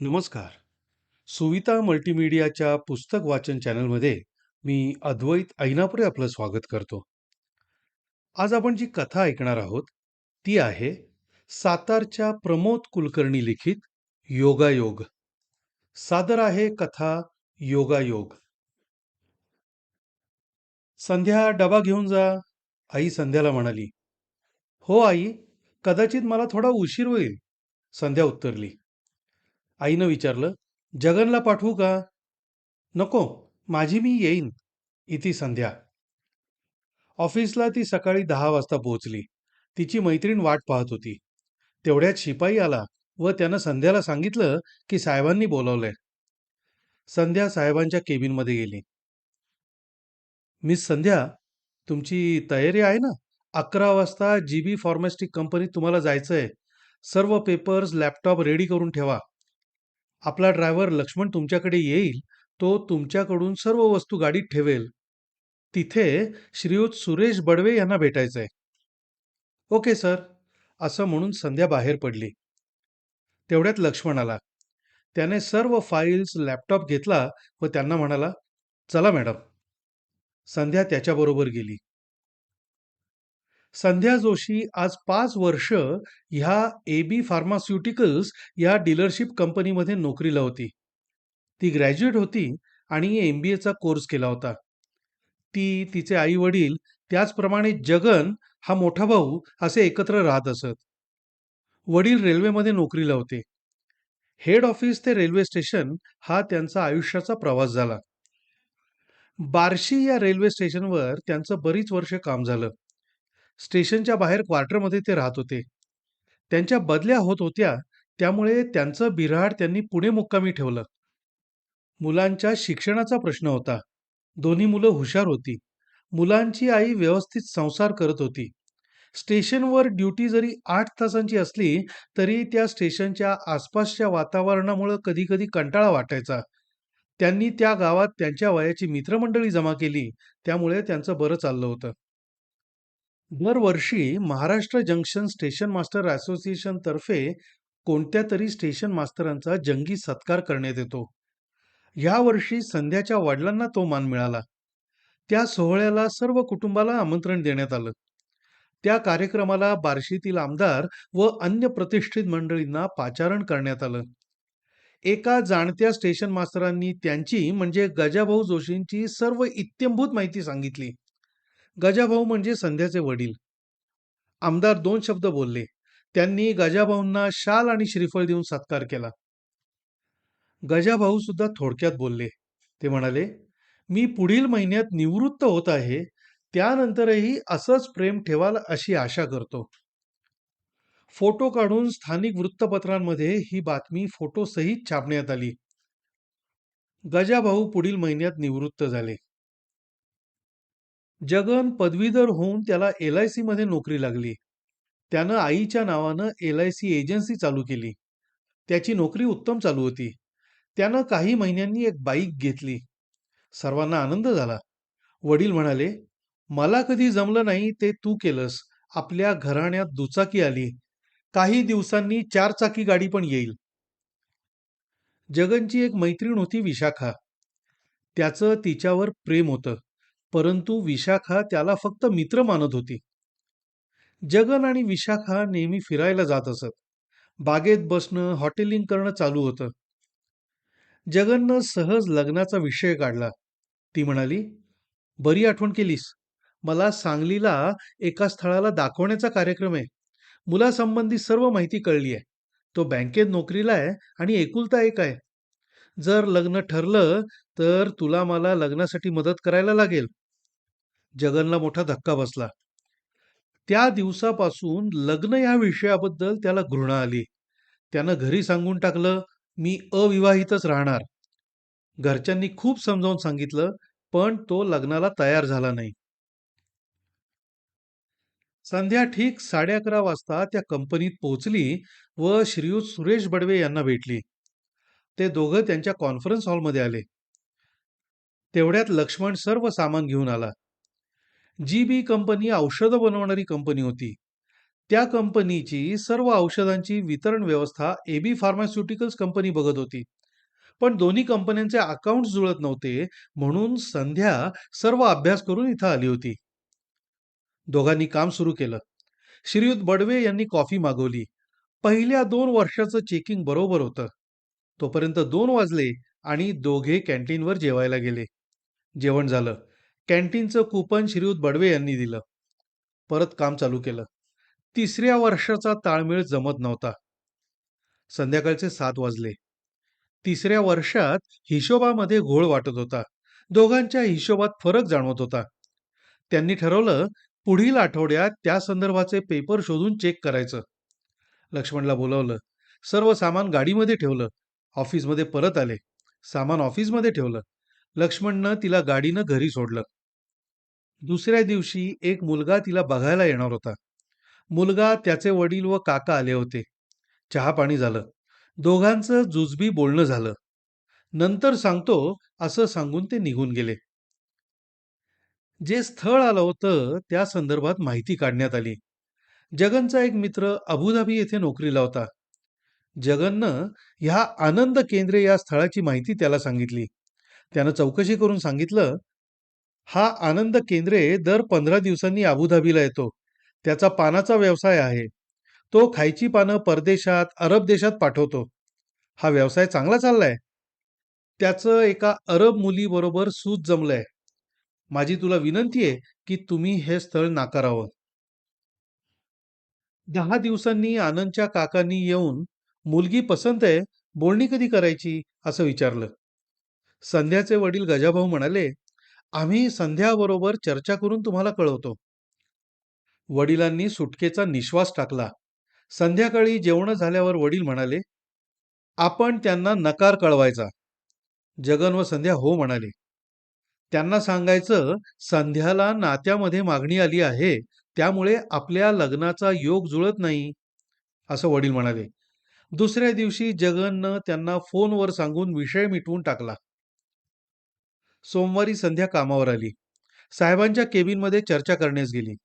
नमस्कार. सुविता मल्टीमीडियाच्या पुस्तक वाचन चॅनलमध्ये मी अद्वैत ऐनापुरे आपलं स्वागत करतो. आज आपण जी कथा ऐकणार आहोत, ती आहे सातारच्या प्रमोद कुलकर्णी लिखित योगायोग. सादर आहे कथा योगायोग. संध्या डबा घेऊन जा, आई संध्याला म्हणाली. हो आई, कदाचित मला थोडा उशीर होईल, संध्या उत्तरली. आईनं विचारलं, जगनला पाठवू का? नको, माझी मी येईन, इति संध्या. ऑफिसला ती सकाळी दहा वाजता पोहोचली. तिची मैत्रीण वाट पाहत होती. तेवढ्यात शिपाई आला व त्यानं संध्याला सांगितलं की साहेबांनी बोलावलंय. संध्या साहेबांच्या केबिनमध्ये गेली. मिस संध्या, तुमची तयारी आहे ना? अकरा वाजता जी बी फॉर्मॅस्टिक कंपनीत तुम्हाला जायचंय. सर्व पेपर्स, लॅपटॉप रेडी करून ठेवा. आपला ड्रायव्हर लक्ष्मण तुमच्याकडे येईल. तो तुमच्याकडून सर्व वस्तू गाडीत ठेवेल. तिथे श्रीयुत सुरेश बडवे यांना भेटायचंय. ओके सर, असं म्हणून संध्या बाहेर पडली. तेवढ्यात लक्ष्मण आला. त्याने सर्व फाईल्स, लॅपटॉप घेतला व त्यांना म्हणाला, चला मॅडम. संध्या त्याच्याबरोबर गेली. संध्या जोशी आज पाच वर्ष ह्या ए बी फार्मास्युटिकल्स या डीलरशिप कंपनीमध्ये नोकरीला होती. ती ग्रॅज्युएट होती आणि एम बी एचा कोर्स केला होता. ती, तिचे आई वडील, त्याचप्रमाणे जगन हा मोठा भाऊ असे एकत्र राहत असत. वडील रेल्वेमध्ये नोकरीला होते. हेड ऑफिस ते रेल्वे स्टेशन हा त्यांचा आयुष्याचा प्रवास झाला. बार्शी या रेल्वे स्टेशनवर त्यांचं बरीच वर्ष काम झालं. स्टेशनच्या बाहेर क्वार्टरमध्ये ते राहत होते. त्यांच्या बदल्या होत होत्या त्यामुळे त्यांचं बिऱ्हाड त्यांनी पुणे मुक्कामी ठेवलं. मुलांच्या शिक्षणाचा प्रश्न होता. दोन्ही मुलं हुशार होती. मुलांची आई व्यवस्थित संसार करत होती. स्टेशनवर ड्युटी जरी आठ तासांची असली तरी त्या स्टेशनच्या आसपासच्या वातावरणामुळं कधीकधी कंटाळा वाटायचा. त्यांनी त्या गावात त्यांच्या वयाची मित्रमंडळी जमा केली त्यामुळे त्यांचं बरं चाललं होतं. दरवर्षी Maharashtra junction station master association तर्फे कोणत्यातरी स्टेशन मास्तरांचा जंगी सत्कार करण्यात येतो. यावर्षी संध्याच्या वडिलांना तो मान मिळाला. त्या सोहळ्याला सर्व कुटुंबाला आमंत्रण देण्यात आलं. त्या कार्यक्रमाला बार्शीतील आमदार व अन्य प्रतिष्ठित मंडळींना पाचारण करण्यात आलं. एका जाणत्या स्टेशन मास्तरांनी त्यांची म्हणजे गजाभाऊ जोशींची सर्व इत्यंभूत माहिती सांगितली. गजाभाऊ म्हणजे संध्याचे वडील. आमदार दोन शब्द बोलले. त्यांनी गजाभाऊंना शाल आणि श्रीफळ देऊन सत्कार केला. गजाभाऊ सुद्धा थोडक्यात बोलले. ते म्हणाले, मी पुढील महिन्यात निवृत्त होत आहे. त्यानंतरही असंच प्रेम ठेवाल अशी आशा करतो. फोटो काढून स्थानिक वृत्तपत्रांमध्ये ही बातमी फोटोसहित छापण्यात आली. गजाभाऊ पुढील महिन्यात निवृत्त झाले. जगन पदवीधर होऊन त्याला एल-आय-सी मध्ये नोकरी लागली. त्यानं आईच्या नावानं एल-आय-सी एजन्सी चालू केली. त्याची नोकरी उत्तम चालू होती. त्यानं काही महिन्यांनी एक बाईक घेतली. सर्वांना आनंद झाला. वडील म्हणाले, मला कधी जमलं नाही ते तू केलंस. आपल्या घराण्यात दुचाकी आली. काही दिवसांनी चारचाकी गाडी पण येईल. जगनची एक मैत्रीण होती विशाखा. त्याचं तिच्यावर प्रेम होतं. परंतु विशाखा त्याला फक्त मित्र मानत होती. जगन आणि विशाखा नेहमी फिरायला जात असत. बागेत बसणं, हॉटेलिंग करणं चालू होतं. जगननं सहज लग्नाचा विषय काढला. ती म्हणाली, बरी आठवण केलीस. मला सांगलीला एका स्थळाला दाखवण्याचा कार्यक्रम आहे. मुलासंबंधी सर्व माहिती कळली आहे. तो बँकेत नोकरीला आहे आणि एकुलता एक आहे. जर लग्न ठरलं तर तुला मला लग्नासाठी मदत करायला लागेल. जगनला मोठा धक्का बसला. त्या दिवसापासून लग्न या विषयाबद्दल त्याला घृणा आली. त्यानं घरी सांगून टाकलं, मी अविवाहितच राहणार. घरच्यांनी खूप समजावून सांगितलं, पण तो लग्नाला तयार झाला नाही. संध्या ठीक साडे अकरा वाजता त्या कंपनीत पोहोचली व श्रीयुत सुरेश बडवे यांना भेटली. ते दोघं त्यांच्या कॉन्फरन्स हॉलमध्ये आले. तेवढ्यात लक्ष्मण सर्व सामान घेऊन आला. जी बी कंपनी औषधं बनवणारी कंपनी होती. त्या कंपनीची सर्व औषधांची वितरण व्यवस्था एबी फार्मास्युटिकल्स कंपनी बघत होती. पण दोन्ही कंपन्यांचे अकाउंट जुळत नव्हते, म्हणून संध्या सर्व अभ्यास करून इथं आली होती. दोघांनी काम सुरू केलं. श्रीयुत बडवे यांनी कॉफी मागवली. पहिल्या दोन वर्षाचं चेकिंग बरोबर होतं. तोपर्यंत दोन वाजले आणि दोघे कॅन्टीनवर जेवायला गेले. जेवण झालं. कॅन्टीनचं कुपन श्रीयुत बडवे यांनी दिलं. परत काम चालू केलं. तिसऱ्या वर्षाचा ताळमेळ जमत नव्हता. संध्याकाळचे सात वाजले. तिसऱ्या वर्षात हिशोबामध्ये घोळ वाटत होता. दोघांच्या हिशोबात फरक जाणवत होता. त्यांनी ठरवलं पुढील आठवड्यात त्या संदर्भाचे पेपर शोधून चेक करायचं. लक्ष्मणला बोलावलं. सर्व सामान गाडीमध्ये ठेवलं. ऑफिसमध्ये परत आले. सामान ऑफिसमध्ये ठेवलं. लक्ष्मणनं तिला गाडीनं घरी सोडलं. दुसऱ्या दिवशी एक मुलगा तिला बघायला येणार होता. मुलगा, त्याचे वडील व काका आले होते. चहा-पाणी झालं. दोघांचं जुजबी बोलणं झालं. नंतर सांगतो असं सांगून ते निघून गेले. जे स्थळ आलं होतं त्या संदर्भात माहिती काढण्यात आली. जगनचा एक मित्र अबुधाबी येथे नोकरीला होता. जगननं ह्या आनंद केंद्रे या स्थळाची माहिती त्याला सांगितली. त्यानं चौकशी करून सांगितलं, हा आनंद केंद्रे दर 15 दिवसांनी अबुधाबीला येतो. त्याचा पानाचा व्यवसाय आहे. तो खायची पानं परदेशात, अरब देशात पाठवतो. हा व्यवसाय चांगला चाललाय. त्याचं एका अरब मुलीबरोबर सूत जमलंय. माझी तुला विनंती आहे की तुम्ही हे स्थळ नाकारावं. दहा दिवसांनी आनंदच्या काकांनी येऊन मुलगी पसंत आहे, बोलणी कधी करायची? असं विचारलं. संध्याचे वडील गजाभाऊ म्हणाले, आम्ही संध्याबरोबर चर्चा करून तुम्हाला कळवतो. वडिलांनी सुटकेचा निश्वास टाकला. संध्याकाळी जेवणं झाल्यावर वडील म्हणाले, आपण त्यांना नकार कळवायचा. जगन व संध्या हो म्हणाले. त्यांना सांगायचं संध्याला नात्यामध्ये मागणी आली आहे, त्यामुळे आपल्या लग्नाचा योग जुळत नाही, असं वडील म्हणाले. दुसऱ्या दिवशी जगननं त्यांना फोनवर सांगून विषय मिटवून टाकला. सोमवारी संध्या कामावर आली. साहेबांच्या केबिनमध्ये चर्चा करण्यास गेली.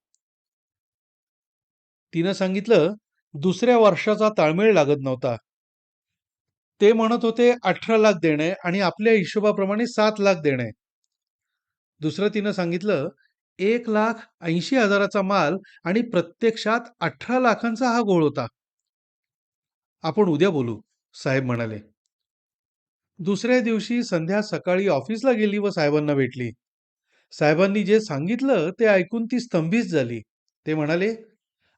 तिनं सांगितलं, दुसऱ्या वर्षाचा ताळमेळ लागत नव्हता. ते म्हणत होते 18 लाख देणे आणि आपल्या हिशोबाप्रमाणे सात लाख देणे दुसरं तिनं सांगितलं, एक लाख 80 हजाराचा माल आणि प्रत्यक्षात 18 लाखांचा हा घोळ होता. आपण उद्या बोलू, साहेब म्हणाले. दुसऱ्या दिवशी संध्या सकाळी ऑफिसला गेली व साहेबांना भेटली. साहेबांनी जे सांगितलं ते ऐकून ती स्तंभित झाली. ते म्हणाले,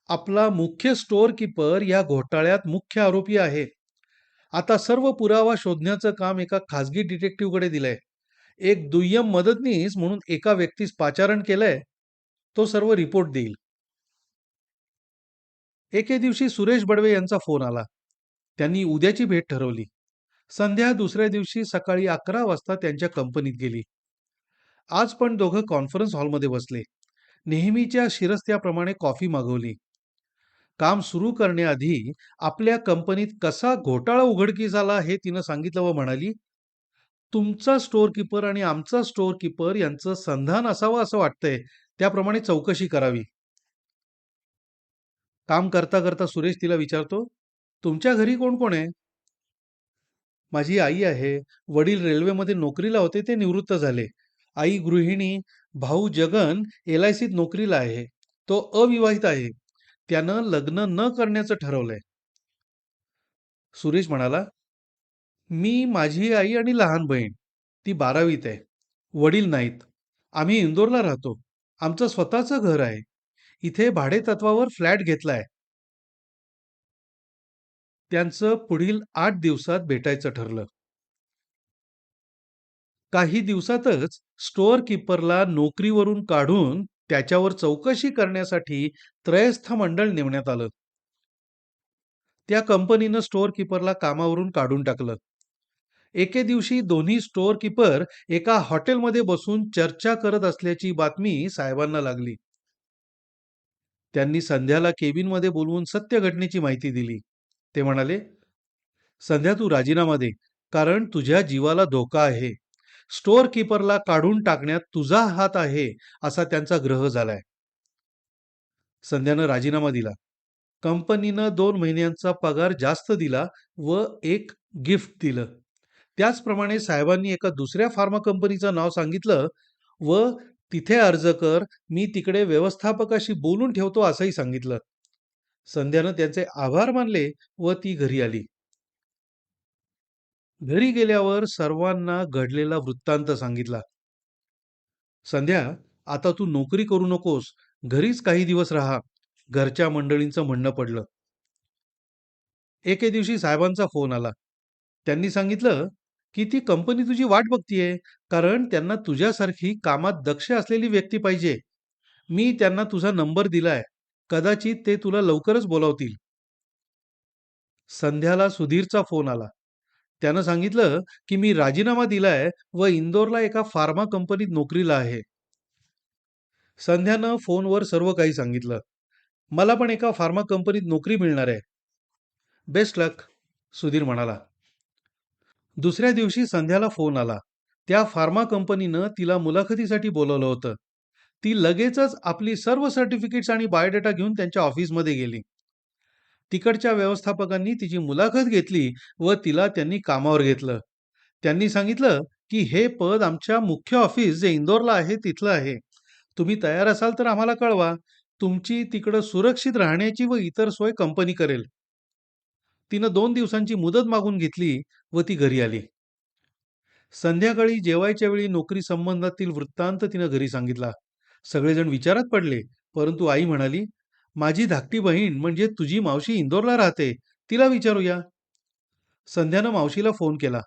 आपला मुख्य स्टोअर कीपर या घोटाळ्यात मुख्य आरोपी आहे. आता सर्व पुरावा शोधण्याचं काम एका खासगी डिटेक्टिव्हकडे दिलंय. एक दुय्यम मदतनीस म्हणून एका व्यक्तीस पाचारण केलंय. तो सर्व रिपोर्ट देईल. एके दिवशी सुरेश बडवे यांचा फोन आला. त्यांनी उद्याची भेट ठरवली. संध्या दुसऱ्या दिवशी सकाळी 11 वाजता त्यांच्या कंपनीत गेली. आज पण दोघं कॉन्फरन्स हॉलमध्ये बसले. नेहमीच्या शिरस्त्याप्रमाणे कॉफी मागवली. काम सुरू करण्याआधी आपल्या कंपनीत कसा घोटाळा उघडकीस आला हे तिनं सांगितलं व म्हणाली, तुमचा स्टोअर कीपर आणि आमचा स्टोअर किपर यांचं संधान असावं असं वाटतंय. त्याप्रमाणे चौकशी करावी. काम करता करता सुरेश तिला विचारतो, तुमच्या घरी कोण कोण आहे? माझी आई आहे. वडील रेल्वेमध्ये नोकरीला होते, ते निवृत्त झाले. आई गृहिणी, भाऊ जगन एल-आय-सीत नोकरीला आहे. तो अविवाहित आहे. त्यानं लग्न न करण्याचं ठरवलंय. सुरेश म्हणाला, मी, माझी आई आणि लहान बहीण. ती 12वीत आहे. वडील नाहीत. आम्ही इंदोरला राहतो. आमचं स्वतःचं घर आहे. इथे भाडेतत्वावर फ्लॅट घेतलाय. त्यांचं पुढील आठ दिवसात भेटायचं ठरलं. काही दिवसातच स्टोअर कीपरला नोकरीवरून काढून त्याच्यावर चौकशी करण्यासाठी त्रयस्थ मंडळ नेमण्यात आलं. त्या कंपनीनं स्टोअर किपरला कामावरून काढून टाकलं. एके दिवशी दोन्ही स्टोअर किपर एका हॉटेलमध्ये बसून चर्चा करत असल्याची बातमी साहेबांना लागली. त्यांनी संध्याला केबिनमध्ये बोलवून सत्य घटनेची माहिती दिली. ते म्हणाले, संध्या तू राजीनामा दे, कारण तुझ्या जीवाला धोका आहे. स्टोअर किपरला काढून टाकण्यात तुझा हात आहे, असा त्यांचा ग्रह झालाय. संध्यानं राजीनामा दिला. कंपनीनं दोन महिन्यांचा पगार जास्त दिला व एक गिफ्ट दिलं. त्याचप्रमाणे साहेबांनी एका दुसऱ्या फार्मा कंपनीचं नाव सांगितलं व "तिथे अर्ज कर, मी तिकडे व्यवस्थापकाशी बोलून ठेवतो" असंही सांगितलं. संध्यानं त्यांचे आभार मानले व ती घरी आली. घरी गेल्यावर सर्वांना घडलेला वृत्तांत सांगितला. संध्या, आता तू नोकरी करू नकोस, घरीच काही दिवस राहा, घरच्या मंडळींचं म्हणणं पडलं. एके दिवशी साहेबांचा फोन आला. त्यांनी सांगितलं, की ती कंपनी तुझी वाट बघतीये, कारण त्यांना तुझ्यासारखी कामात दक्ष असलेली व्यक्ती पाहिजे. मी त्यांना तुझा नंबर दिलाय. कदाचित ते तुला लवकरच बोलावतील. संध्याला सुधीरचा फोन आला. त्यानं सांगितलं, की मी राजीनामा दिलाय व इंदोरला एका फार्मा कंपनीत नोकरीला आहे. संध्यानं फोनवर सर्व काही सांगितलं. मला पण एका फार्मा कंपनीत नोकरी मिळणार आहे. बेस्ट लक, सुधीर म्हणाला. दुसऱ्या दिवशी संध्याला फोन आला. त्या फार्मा कंपनीनं तिला मुलाखतीसाठी बोलावलं होतं. ती लगेचच आपली सर्व सर्टिफिकेट्स आणि बायोडेटा घेऊन त्यांच्या ऑफिसमध्ये गेली. तिकडच्या व्यवस्थापकांनी तिची मुलाखत घेतली व तिला त्यांनी कामावर घेतलं. त्यांनी सांगितलं, की हे पद आमच्या मुख्य ऑफिस जे इंदोरला आहे तिथलं आहे. तुम्ही तयार असाल तर आम्हाला कळवा. तुमची तिकडं सुरक्षित राहण्याची व इतर सोय कंपनी करेल. तिनं दोन दिवसांची मुदत मागून घेतली व ती घरी आली. संध्याकाळी जेवायच्या वेळी नोकरी संबंधातील वृत्तांत तिनं घरी सांगितला. सगळेजण विचारात पडले, परंतु आई म्हणाली, "माझी धाकटी बहीण म्हणजे तुझी मावशी इंदोरला राहते. तिला विचारूया." संध्यानं मावशीला फोन केला.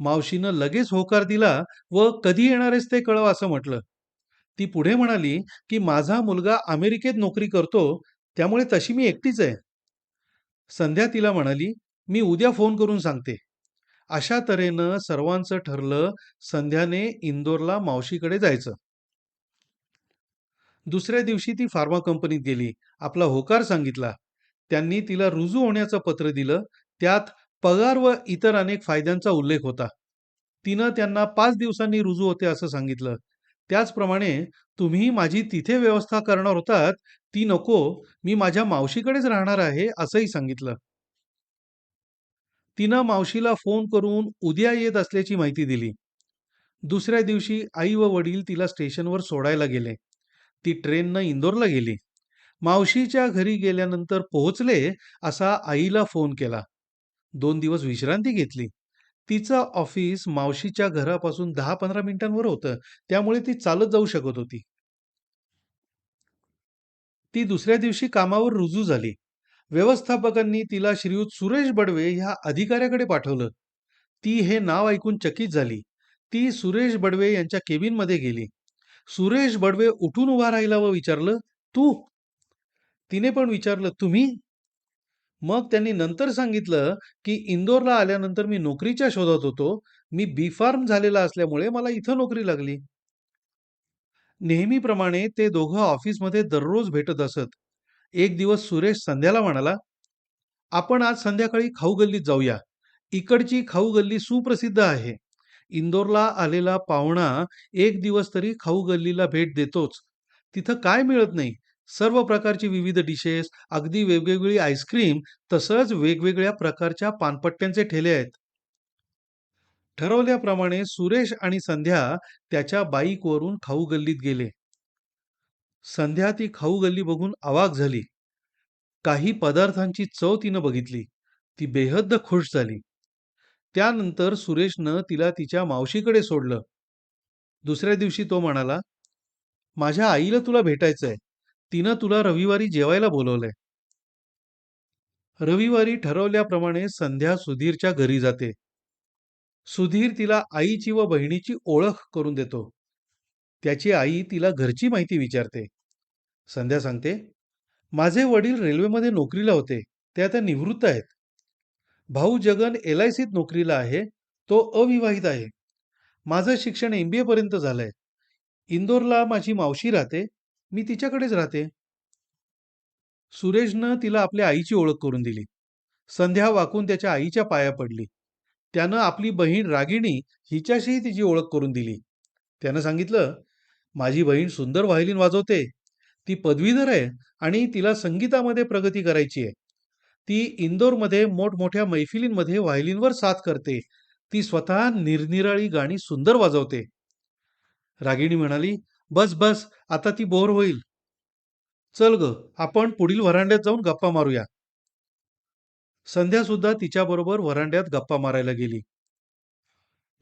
मावशीनं लगेच होकार दिला व "कधी येणार आहेस ते कळव" असं म्हटलं. ती पुढे म्हणाली, की "माझा मुलगा अमेरिकेत नोकरी करतो, त्यामुळे तशी मी एकटीच आहे." संध्या तिला म्हणाली, "मी उद्या फोन करून सांगते." अशा तऱ्हेनं सर्वांचं ठरलं संध्याने इंदोरला मावशीकडे जायचं. दुसऱ्या दिवशी ती फार्मा कंपनीत गेली. आपला होकार सांगितला. त्यांनी तिला रुजू होण्याचं पत्र दिलं. त्यात पगार व इतर अनेक फायद्यांचा उल्लेख होता. तिनं त्यांना पाच दिवसांनी रुजू होते असं सांगितलं. त्याचप्रमाणे "तुम्ही माझी तिथे व्यवस्था करणार होतात, ती नको. मी माझ्या मावशीकडेच राहणार आहे" असंही सांगितलं. तिनं मावशीला फोन करून उद्या येत असल्याची माहिती दिली. दुसऱ्या दिवशी आई व वडील तिला स्टेशनवर सोडायला गेले. ती ट्रेननं इंदोरला गेली. मावशीच्या घरी गेल्यानंतर पोहोचले असा आईला फोन केला. दोन दिवस विश्रांती घेतली. तिचं ऑफिस मावशीच्या घरापासून 10-15 मिनिटांवर होतं. त्यामुळे ती चालत जाऊ शकत होती. ती दुसऱ्या दिवशी कामावर रुजू झाली. व्यवस्थापकांनी तिला श्रीयुत सुरेश बडवे ह्या अधिकाऱ्याकडे पाठवलं. ती हे नाव ऐकून चकित झाली. ती सुरेश बडवे यांच्या केबिनमध्ये गेली. सुरेश बडवे उठून उभा राहिला व विचारलं, "तू?" तिने पण विचारलं, "तुम्ही?" मग त्यांनी नंतर सांगितलं, की "इंदोरला आल्यानंतर मी नोकरीच्या शोधात होतो. मी बी-फार्म झालेला असल्यामुळे मला इथं नोकरी लागली." नेहमीप्रमाणे ते दोघं ऑफिसमध्ये दररोज भेटत असत. एक दिवस सुरेश संध्याला म्हणाला, "आपण आज संध्याकाळी खाऊ गल्लीत जाऊया. इकडची खाऊ गल्ली सुप्रसिद्ध आहे. इंदोरला आलेला पाहुणा एक दिवस तरी खाऊ गल्लीला भेट देतोच. तिथं काय मिळत नाही? सर्व प्रकारची विविध डिशेस, अगदी वेगवेगळी आईस्क्रीम, तसंच वेगवेगळ्या प्रकारच्या पानपट्ट्यांचे ठेले आहेत." ठरवल्याप्रमाणे सुरेश आणि संध्या त्याच्या बाईकवरून खाऊ गल्लीत गेले. संध्या ती खाऊ गल्ली बघून अवाक झाली. काही पदार्थांची चव तिनं बघितली. ती बेहद्द खुश झाली. त्यानंतर सुरेशनं तिला तिच्या मावशीकडे सोडलं. दुसऱ्या दिवशी तो म्हणाला, "माझ्या आईला तुला भेटायचंय. तिनं तुला रविवारी जेवायला बोलवलंय." रविवारी ठरवल्याप्रमाणे संध्या सुधीरच्या घरी जाते. सुधीर तिला आईची व बहिणीची ओळख करून देतो. त्याची आई तिला घरची माहिती विचारते. संध्या सांगते, "माझे वडील रेल्वेमध्ये नोकरीला होते. ते आता निवृत्त आहेत. भाऊ जगन एल-आय-सीत नोकरीला आहे. तो अविवाहित आहे. माझं शिक्षण एम बी एपर्यंत पर्यंत झालंय. इंदोरला माझी मावशी राहते. मी तिच्याकडेच राहते." सुरेशनं तिला आपल्या आईची ओळख करून दिली. संध्या वाकून त्याच्या आईच्या पाया पडली. त्यानं आपली बहीण रागिणी हिच्याशीही तिची ओळख करून दिली. त्यानं सांगितलं, "माझी बहीण सुंदर व्हायोलीन वाजवते. ती पदवीधर आहे आणि तिला संगीतामध्ये प्रगती करायची आहे. ती इंदोरमध्ये मोठमोठ्या मैफिलींमध्ये व्हायलिनवर साथ करते. ती स्वतः निरनिराळी गाणी सुंदर वाजवते. रागिणी म्हणाली, "बस, बस, आता ती बोर होईल. चल ग आपण पुढील व्हरांड्यात जाऊन गप्पा मारूया." संध्यासुद्धा तिच्याबरोबर व्हरांड्यात गप्पा मारायला गेली.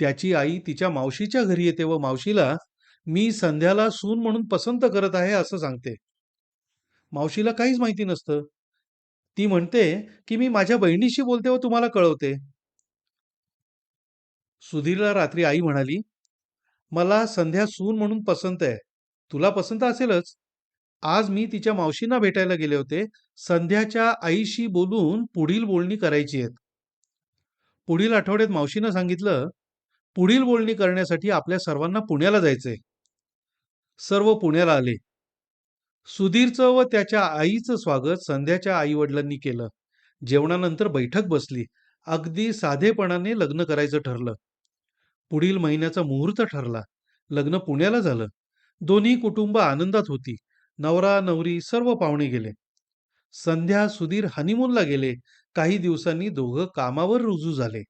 त्याची आई तिच्या मावशीच्या घरी येते व मावशीला, "मी संध्याला सून म्हणून पसंत करत आहे," असं सांगते. मावशीला काहीच माहिती नसतं. ती म्हणते, की "मी माझ्या बहिणीशी बोलते व तुम्हाला कळवते." सुधीरला रात्री आई म्हणाली, "मला संध्या सून म्हणून पसंत आहे. तुला पसंत असेलच. आज मी तिच्या मावशींना भेटायला गेले होते. संध्याच्या आईशी बोलून पुढील बोलणी करायची आहेत." पुढील आठवड्यात मावशीनं सांगितलं, "पुढील बोलणी करण्यासाठी आपल्या सर्वांना पुण्याला जायचंय." सर्व पुण्याला आले. सुधीरचं व त्याच्या आईचं स्वागत संध्याच्या आईवडिलांनी केलं. जेवणानंतर बैठक बसली. अगदी साधेपणाने लग्न करायचं ठरलं. पुढील महिन्याचा मुहूर्त ठरला. लग्न पुण्याला झालं. दोन्ही कुटुंब आनंदात होती. नवरा-नवरी सर्व पाहुणे गेले. संध्या, सुधीर हनीमूनला गेले. काही दिवसांनी दोघं कामावर रुजू झाले.